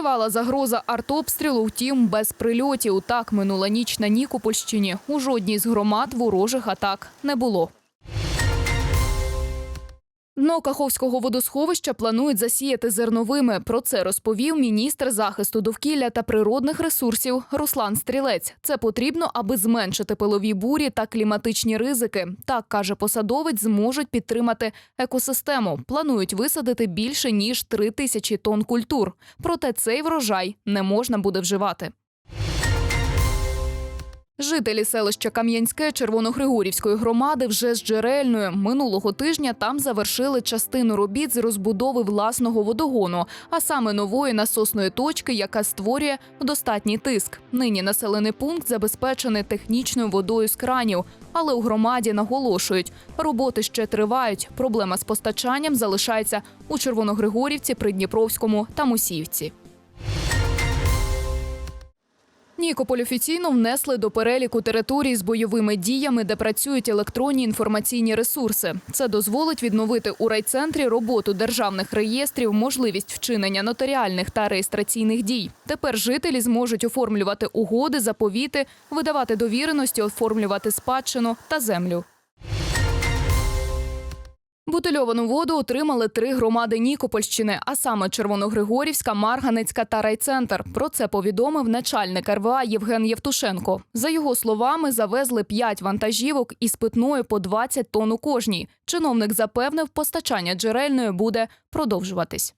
Тривала загроза артобстрілу, втім без прильотів. Так минула ніч на Нікопольщині. У жодній з громад ворожих атак не було. Дно Каховського водосховища планують засіяти зерновими. Про це розповів міністр захисту довкілля та природних ресурсів Руслан Стрілець. Це потрібно, аби зменшити пилові бурі та кліматичні ризики. Так каже посадовець, зможуть підтримати екосистему. Планують висадити більше ніж три тисячі тонн культур. Проте цей врожай не можна буде вживати. Жителі селища Кам'янське Червоногригорівської громади вже з джерельною минулого тижня там завершили частину робіт з розбудови власного водогону, а саме нової насосної точки, яка створює достатній тиск. Нині населений пункт забезпечений технічною водою з кранів, але у громаді наголошують, роботи ще тривають. Проблема з постачанням залишається у Червоногригорівці, Придніпровському та Мусівці. Нікополь офіційно внесли до переліку територій з бойовими діями, де працюють електронні інформаційні ресурси. Це дозволить відновити у райцентрі роботу державних реєстрів, можливість вчинення нотаріальних та реєстраційних дій. Тепер жителі зможуть оформлювати угоди, заповіти, видавати довіреності, оформлювати спадщину та землю. Бутильовану воду отримали три громади Нікопольщини, а саме Червоногригорівська, Марганецька та райцентр. Про це повідомив начальник РВА Євген Євтушенко. За його словами, завезли п'ять вантажівок із питною по 20 тонн у кожній. Чиновник запевнив, постачання джерельної буде продовжуватись.